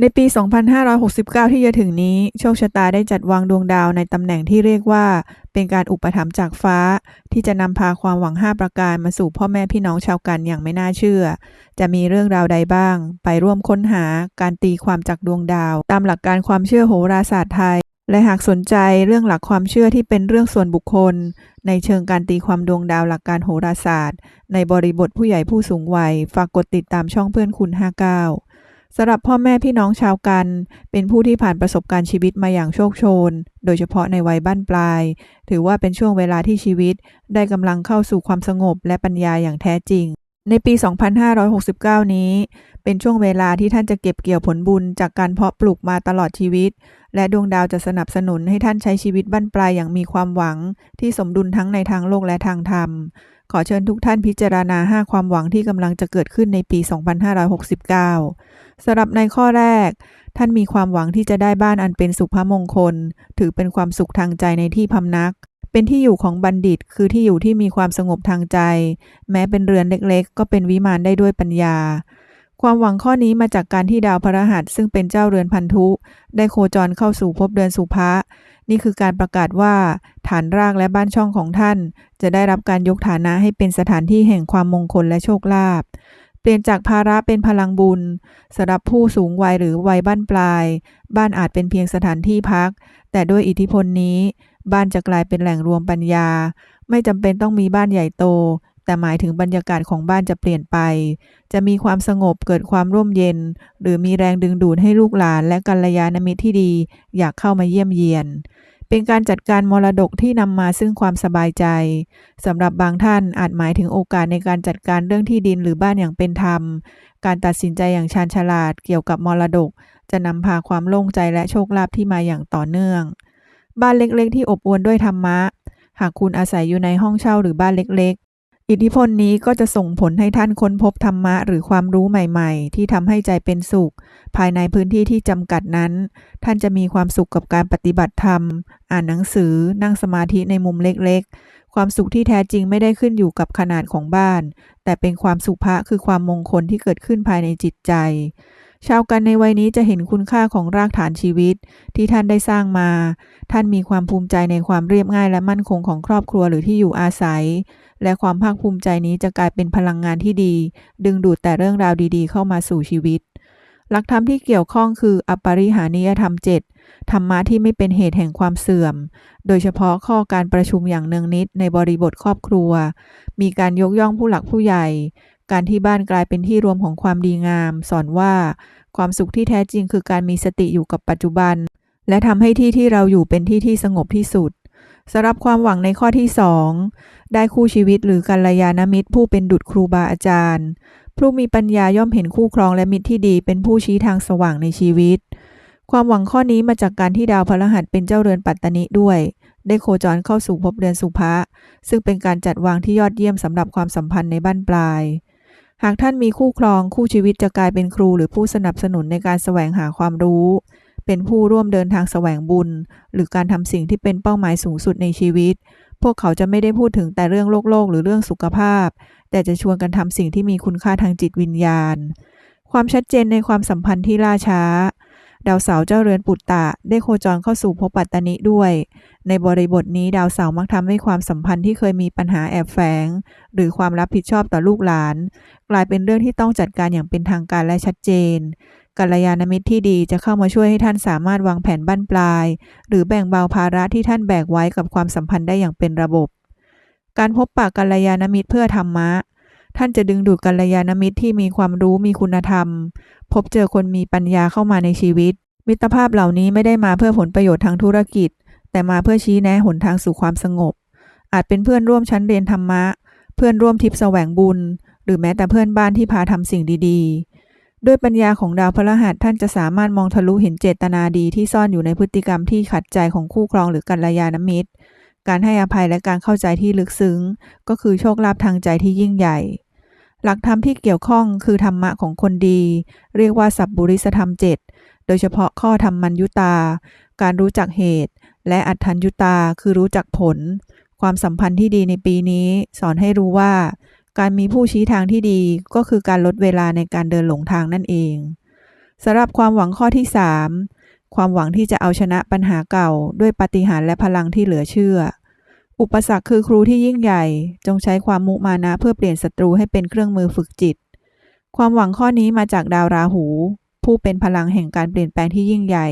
ในปี 2569 ที่จะถึงนี้ โชคชะตาได้จัดวางดวงดาวในตำแหน่งที่เรียกว่า เป็นการอุปถัมภ์จากฟ้า ที่จะนำพาความหวัง 5 ประการมาสู่พ่อแม่พี่น้องชาวกันอย่างไม่น่าเชื่อ จะมีเรื่องราวใดบ้าง ไปร่วมค้นหาการตีความจากดวงดาว ตามหลักการความเชื่อโหราศาสตร์ไทย และหากสนใจเรื่องหลักความเชื่อที่เป็นเรื่องส่วนบุคคล ในเชิงการตีความดวงดาวหลักการโหราศาสตร์ ในบริบทผู้ใหญ่ผู้สูงวัยฝากกดติดตามช่องเพื่อนคุณ 59 สำหรับพ่อแม่พี่น้องชาวกัน เป็นผู้ที่ผ่านประสบการณ์ชีวิตมาอย่างโชคโชน โดยเฉพาะในวัยบั้นปลาย ถือว่าเป็นช่วงเวลาที่ชีวิต ได้กำลังเข้าสู่ความสงบและปัญญาอย่างแท้จริง ในปี 2569 นี้ เป็นช่วงเวลาที่ท่านจะเก็บเกี่ยวผลบุญจากการเพาะปลูกมาตลอดชีวิต และดวงดาวจะสนับสนุนให้ท่านใช้ชีวิตบั้นปลายอย่างมีความหวัง ที่สมดุลทั้งในทางโลกและทางธรรม ขอเชิญทุกท่านพิจารณา 5 ความหวังที่กำลังจะเกิดขึ้นในปี 2569 สำหรับในข้อแรก ท่านมีความหวังที่จะได้บ้านอันเป็นสุภมงคล ถือเป็นความสุขทางใจในที่พำนัก เป็นที่อยู่ของบัณฑิต คือที่อยู่ที่มีความสงบทางใจ แม้เป็นเรือนเล็กๆ ก็เป็นวิมานได้ด้วยปัญญา ความหวังข้อนี้มาจากการที่ดาวพระรหัสซึ่งเป็นเจ้าเรือนพันธุ ได้โคจรเข้าสู่ภพเดือนสุภะนี่คือการประกาศว่า ฐานรากและบ้านช่องของท่าน จะได้รับการยกฐานะให้เป็นสถานที่แห่งความมงคลและโชคลาภ เปลี่ยนจากภาระเป็นพลังบุญสำหรับผู้สูงวัยหรือวัยบ้านปลาย บ้านอาจเป็นเพียงสถานที่พัก แต่ด้วยอิทธิพลนี้ บ้านจะกลายเป็นแหล่งรวมปัญญา ไม่จำเป็นต้องมีบ้านใหญ่โต แต่หมายถึงบรรยากาศของบ้านจะเปลี่ยนไป จะมีความสงบเกิดความร่มเย็น หรือมีแรงดึงดูดให้ลูกหลานและกัลยาณมิตรที่ดี อยากเข้ามาเยี่ยมเยียน เป็นการจัดการมรดกที่นำมาซึ่งความสบายใจสำหรับบางท่านอาจหมายถึงโอกาสในการจัดการเรื่องที่ดินหรือบ้านอย่างเป็นธรรม การตัดสินใจอย่างชาญฉลาดเกี่ยวกับมรดก จะนำพาความโล่งใจและโชคลาภที่มาอย่างต่อเนื่อง บ้านเล็กๆ ที่อบอวลด้วยธรรมะ หากคุณอาศัยอยู่ในห้องเช่าหรือบ้านเล็กๆ อิทธิพลนี้ก็จะส่งผลให้ท่านค้นพบธรรมะหรือความรู้ใหม่ๆ ที่ทำให้ใจเป็นสุข ภายในพื้นที่ที่จำกัดนั้น ท่านจะมีความสุขกับการปฏิบัติธรรม อ่านหนังสือ นั่งสมาธิในมุมเล็กๆ ความสุขที่แท้จริงไม่ได้ขึ้นอยู่กับขนาดของบ้าน แต่เป็นความสุภะคือความมงคลที่เกิดขึ้นภายในจิตใจ ชาวกันในวัยนี้จะเห็นคุณค่าของรากฐานชีวิต ที่ท่านได้สร้างมา ท่านมีความภูมิใจในความเรียบง่ายและมั่นคงของครอบครัวหรือที่อยู่อาศัย และความภาคภูมิใจนี้จะกลายเป็นพลังงานที่ดี ดึงดูดแต่เรื่องราวดีๆ เข้ามาสู่ชีวิต หลักธรรมที่เกี่ยวข้องคืออปริหานิยธรรม7ธรรมะที่ไม่เป็นเหตุแห่งความเสื่อม โดยเฉพาะข้อการประชุมอย่างเนืองนิดในบริบทครอบครัว มีการยกย่องผู้หลักผู้ใหญ่ การที่บ้านกลายเป็นที่รวมของความดีงาม สอนว่า ความสุขที่แท้จริงคือการมีสติอยู่กับปัจจุบัน และทำให้ที่ที่เราอยู่เป็นที่ที่สงบที่สุดสำหรับความหวังในข้อที่2ได้คู่ชีวิตหรือกัลยาณมิตรผู้เป็นดุจครูบาอาจารย์ ผู้มีปัญญาย่อมเห็นคู่ครองและมิตรที่ดีเป็นผู้ชี้ทางสว่างในชีวิต ความหวังข้อนี้มาจากการที่ดาวพฤหัสเป็นเจ้าเรือนปัตตนิด้วย ได้โคจรเข้าสู่ภพเดือนสุภะซึ่งเป็นการจัดวางที่ยอดเยี่ยมสำหรับความสัมพันธ์ในบ้านปลาย หากท่านมีคู่ครองคู่ชีวิตจะกลายเป็นครูหรือผู้สนับสนุนในการแสวงหาความรู้ เป็นผู้ร่วมเดินทางแสวงบุญ หรือการทำสิ่งที่เป็นเป้าหมายสูงสุดในชีวิต พวกเขาจะไม่ได้พูดถึงแต่เรื่องโลกโลกหรือเรื่องสุขภาพ แต่จะชวนกันทำสิ่งที่มีคุณค่าทางจิตวิญญาณ ความชัดเจนในความสัมพันธ์ที่ล่าช้า ดาวเสาร์เจ้าเรือนปุตตะ ได้โคจรเข้าสู่ภพปัตตนิด้วย ในบริบทนี้ดาวเสาร์มักทำให้ความสัมพันธ์ที่เคยมีปัญหาแอบแฝง หรือความรับผิดชอบต่อลูกหลาน กลายเป็นเรื่องที่ต้องจัดการอย่างเป็นทางการและชัดเจนกัลยาณมิตรที่ดีจะเข้ามาช่วยให้ท่านสามารถวางแผนบั้นปลาย หรือแบ่งเบาภาระที่ท่านแบกไว้กับความสัมพันธ์ได้อย่างเป็นระบบ การพบปะกัลยาณมิตรเพื่อธรรมะ ท่านจะดึงดูดกัลยาณมิตรที่มีความรู้มีคุณธรรม พบเจอคนมีปัญญาเข้ามาในชีวิต มิตรภาพเหล่านี้ไม่ได้มาเพื่อผลประโยชน์ทางธุรกิจ แต่มาเพื่อชี้แนะหนทางสู่ความสงบ อาจเป็นเพื่อนร่วมชั้นเรียนธรรมะ เพื่อนร่วมทริปแสวงบุญ หรือแม้แต่เพื่อนบ้านที่พาทำสิ่งดีๆ ด้วยปัญญาของดาวพฤหัสท่านจะสามารถมองทะลุเห็นเจตนาดีที่ซ่อนอยู่ในพฤติกรรมที่ขัดใจของคู่ครองหรือกัลยาณมิตร การให้อภัยและการเข้าใจที่ลึกซึ้ง ก็คือโชคลาภทางใจที่ยิ่งใหญ่ หลักธรรมที่เกี่ยวข้องคือธรรมะของคนดี เรียกว่าสัพบุริสธรรมเจ็ดโดยเฉพาะข้อธรรมมัญยุตา การรู้จักเหตุ และอัตถัญยุตาคือรู้จักผล ความสัมพันธ์ที่ดีในปีนี้ สอนให้รู้ว่า การมีผู้ชี้ทางที่ดีก็คือการลดเวลาในการเดินหลงทางนั่นเองสำหรับความหวังข้อที่ 3 ความหวังที่จะเอาชนะปัญหาเก่า ด้วยปาฏิหาริย์และพลังที่เหลือเชื่อ อุปสรรคคือครูที่ยิ่งใหญ่ จงใช้ความมุมานะเพื่อเปลี่ยนศัตรูให้เป็นเครื่องมือฝึกจิต ความหวังข้อนี้มาจากดาวราหู ผู้เป็นพลังแห่งการเปลี่ยนแปลงที่ยิ่งใหญ่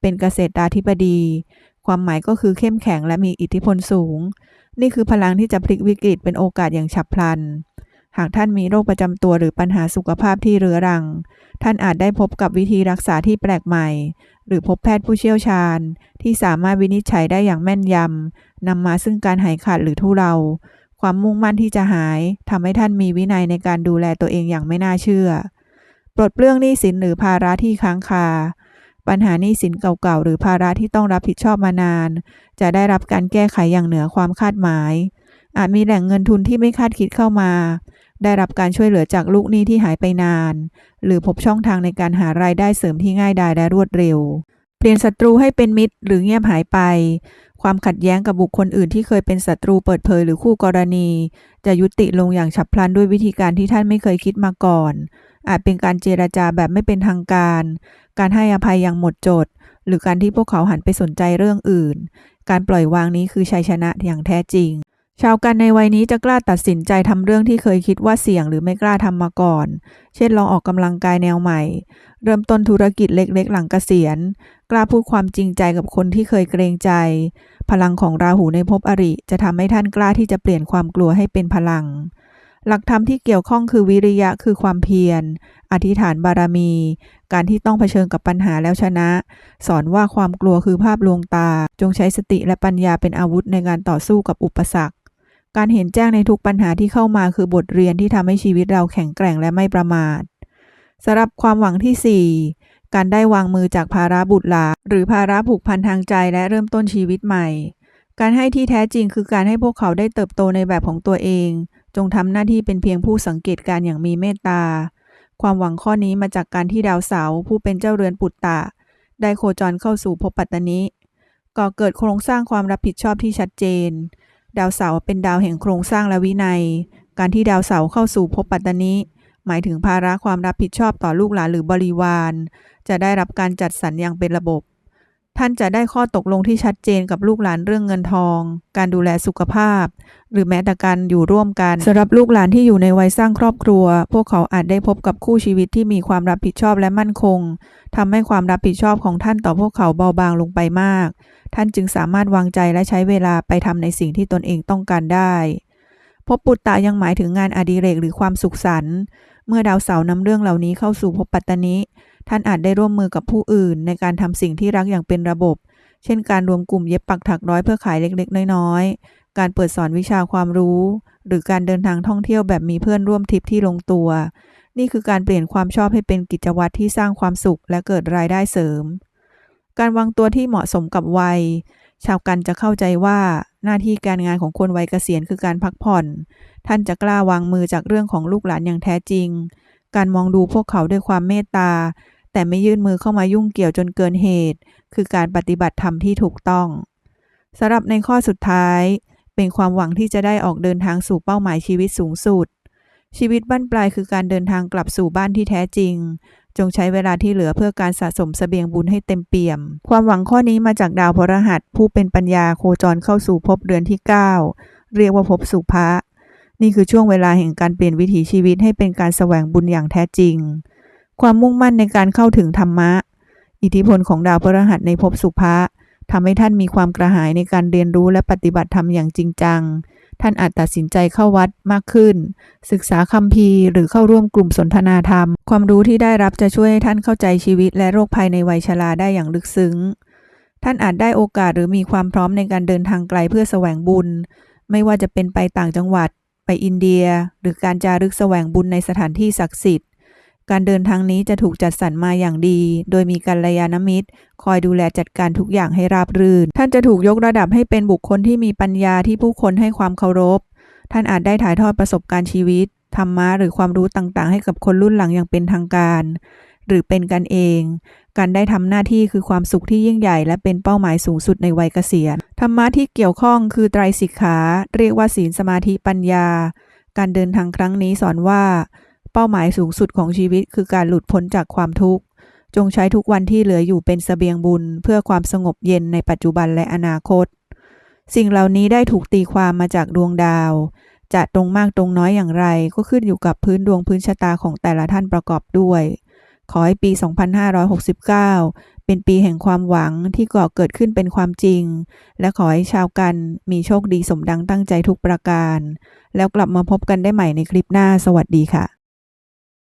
เป็นเกษตราธิบดี ความหมายก็คือเข้มแข็งและมีอิทธิพลสูง นี่คือพลังที่จะพลิกวิกฤตเป็นโอกาสอย่างฉับพลัน หากท่านมีโรคประจำตัวหรือปัญหาสุขภาพที่เรื้อรัง ท่านอาจได้พบกับวิธีรักษาที่แปลกใหม่ หรือพบแพทย์ผู้เชี่ยวชาญ ที่สามารถวินิจฉัยได้อย่างแม่นยำนำมาซึ่งการหายขาดหรือทุเลาความมุ่งมั่นที่จะหายทำให้ท่านมีวินัยในการดูแลตัวเองอย่างไม่น่าเชื่อ ปลดเปลื้องหนี้สินหรือภาระที่ค้างคา ปัญหาหนี้สินเก่าๆหรือภาระที่ต้องรับผิดชอบมานาน จะได้รับการแก้ไขอย่างเหนือความคาดหมาย อาจมีแหล่งเงินทุนที่ไม่คาดคิดเข้ามา ได้รับการช่วยเหลือจากลูกหนี้ที่หายไปนาน หรือพบช่องทางในการหารายได้เสริมที่ง่ายดายและรวดเร็ว เปลี่ยนศัตรูให้เป็นมิตร หรือเงียบหายไป ความขัดแย้งกับบุคคลอื่นที่เคยเป็นศัตรูเปิดเผยหรือคู่กรณี จะยุติลงอย่างฉับพลันด้วยวิธีการที่ท่านไม่เคยคิดมาก่อน อาจเป็นการเจรจาแบบไม่เป็นทางการ การให้อภัยอย่างหมดจด หรือการที่พวกเขาหันไปสนใจเรื่องอื่น การปล่อยวางนี้คือชัยชนะอย่างแท้จริง ชาวกันในวัยนี้จะกล้าตัดสินใจทำเรื่องที่เคยคิดว่าเสี่ยงหรือไม่กล้าทำมาก่อน เช่นลองออกกำลังกายแนวใหม่ เริ่มต้นธุรกิจเล็กๆ หลังเกษียณ กล้าพูดความจริงใจกับคนที่เคยเกรงใจ พลังของราหูในภพอริ จะทำให้ท่านกล้าที่จะเปลี่ยนความกลัวให้เป็นพลัง หลักธรรมที่เกี่ยวข้องคือวิริยะคือความเพียร อธิษฐานบารมี การที่ต้องเผชิญกับปัญหาแล้วชนะ สอนว่าความกลัวคือภาพลวงตา จงใช้สติและปัญญาเป็นอาวุธในการต่อสู้กับอุปสรรค การเห็นแจ้งในทุกปัญหาที่เข้ามาคือบทเรียนที่ทำให้ชีวิตเราแข็งแกร่งและไม่ประมาทสำหรับความหวังที่ 4 การได้วางมือจากภาระบุตรหลานหรือภาระผูกพันทางใจและเริ่มต้นชีวิตใหม่ การให้ที่แท้จริงคือการให้พวกเขาได้เติบโตในแบบของตัวเอง จงทำหน้าที่เป็นเพียงผู้สังเกตการอย่างมีเมตตา ความหวังข้อนี้มาจากการที่ดาวเสาร์ผู้เป็นเจ้าเรือนปุตตะ ได้โคจรเข้าสู่ภพปัตตนิก่อเกิดโครงสร้างความรับผิดชอบที่ชัดเจน ดาวเสาร์เป็นดาวแห่งโครงสร้างและวินัย การที่ดาวเสาร์เข้าสู่ภพปัตตนิ หมายถึงภาระความรับผิดชอบต่อลูกหลานหรือบริวาร จะได้รับการจัดสรรอย่างเป็นระบบ ท่านจะได้ข้อตกลงที่ชัดเจนกับลูกหลานเรื่องเงินทอง การดูแลสุขภาพ หรือแม้แต่การอยู่ร่วมกันสำหรับลูกหลานที่อยู่ในวัยสร้างครอบครัว พวกเขาอาจได้พบกับคู่ชีวิตที่มีความรับผิดชอบและมั่นคงทำให้ความรับผิดชอบของท่านต่อพวกเขาเบาบางลงไปมาก ท่านจึงสามารถวางใจและใช้เวลาไปทำในสิ่งที่ตนเองต้องการได้ภพปุตตะยังหมายถึงงานอดิเรกหรือความสุขสันต์เมื่อดาวเสาร์นำเรื่องเหล่านี้เข้าสู่ภพปัตตนิ ท่านอาจได้ร่วมมือกับผู้อื่น ในการทำสิ่งที่รักอย่างเป็นระบบ เช่น การรวมกลุ่มเย็บปักถักร้อยเพื่อขายเล็กๆ น้อยๆ การเปิดสอนวิชาความรู้ หรือการเดินทางท่องเที่ยวแบบมีเพื่อนร่วมทริปที่ลงตัว นี่คือการเปลี่ยนความชอบให้เป็นกิจวัตรที่สร้างความสุขและเกิดรายได้เสริม การวางตัวที่เหมาะสมกับวัย ชาวกันจะเข้าใจว่าหน้าที่การงานของคนวัยเกษียณคือการพักผ่อน ท่านจะกล้าวางมือจากเรื่องของลูกหลานอย่างแท้จริง การมองดูพวกเขาด้วยความเมตตา แต่ไม่ยื่นมือเข้ามายุ่งเกี่ยวจนเกินเหตุ คือการปฏิบัติธรรมที่ถูกต้องสำหรับในข้อสุดท้าย เป็นความหวังที่จะได้ออกเดินทางสู่เป้าหมายชีวิตสูงสุด ชีวิตบั้นปลายคือการเดินทางกลับสู่บ้านที่แท้จริง จงใช้เวลาที่เหลือเพื่อการสะสมเสบียงบุญให้เต็มเปี่ยม ความหวังข้อนี้มาจากดาวพฤหัส ผู้เป็นปัญญาโคจรเข้าสู่ภพเดือนที่ 9 เรียกว่าภพสุภะ นี่คือช่วงเวลาแห่งการเปลี่ยนวิถีชีวิตให้เป็นการแสวงบุญอย่างแท้จริง ความมุ่งมั่นในการเข้าถึงธรรมะ อิทธิพลของดาวพฤหัสในภพสุภะทำให้ท่านมีความกระหายในการเรียนรู้และปฏิบัติธรรมอย่างจริงจัง ท่านอาจตัดสินใจเข้าวัดมากขึ้น ศึกษาคัมภีร์หรือเข้าร่วมกลุ่มสนทนาธรรม ความรู้ที่ได้รับจะช่วยให้ท่านเข้าใจชีวิตและโรคภัยในวัยชราได้อย่างลึกซึ้ง ท่านอาจได้โอกาสหรือมีความพร้อมในการเดินทางไกลเพื่อแสวงบุญ ไม่ว่าจะเป็นไปต่างจังหวัด อินเดีย หรือการจารึกแสวงบุญในสถานที่ศักดิ์สิทธิ์ การเดินทางนี้จะถูกจัดสรรมาอย่างดี โดยมีกัลยาณมิตร คอยดูแลจัดการทุกอย่างให้ราบรื่น ท่านจะถูกยกระดับให้เป็นบุคคลที่มีปัญญาที่ผู้คนให้ความเคารพ ท่านอาจได้ถ่ายทอดประสบการณ์ชีวิตธรรมะหรือความรู้ต่างๆ ให้กับคนรุ่นหลังอย่างเป็นทางการ หรือเป็นกันเอง การได้ทำหน้าที่คือความสุขที่ยิ่งใหญ่ และเป็นเป้าหมายสูงสุดในวัยเกษียณ ธรรมะที่เกี่ยวข้องคือไตรสิกขา เรียกว่าศีลสมาธิปัญญา การเดินทางครั้งนี้สอนว่า เป้าหมายสูงสุดของชีวิตคือการหลุดพ้นจากความทุกข์ จงใช้ทุกวันที่เหลืออยู่เป็นเสบียงบุญ เพื่อความสงบเย็นในปัจจุบันและอนาคต สิ่งเหล่านี้ได้ถูกตีความมาจากดวงดาวจะตรงมากตรงน้อยอย่างไรก็ขึ้นอยู่กับพื้นดวงพื้นชะตาของแต่ละท่านประกอบด้วย ขอให้ปี 2569 เป็นปีแห่งความหวังที่ก่อเกิดขึ้นเป็นความจริง และขอให้ชาวกันมีโชคดีสมดังตั้งใจทุกประการ แล้วกลับมาพบกันได้ใหม่ในคลิปหน้า สวัสดีค่ะ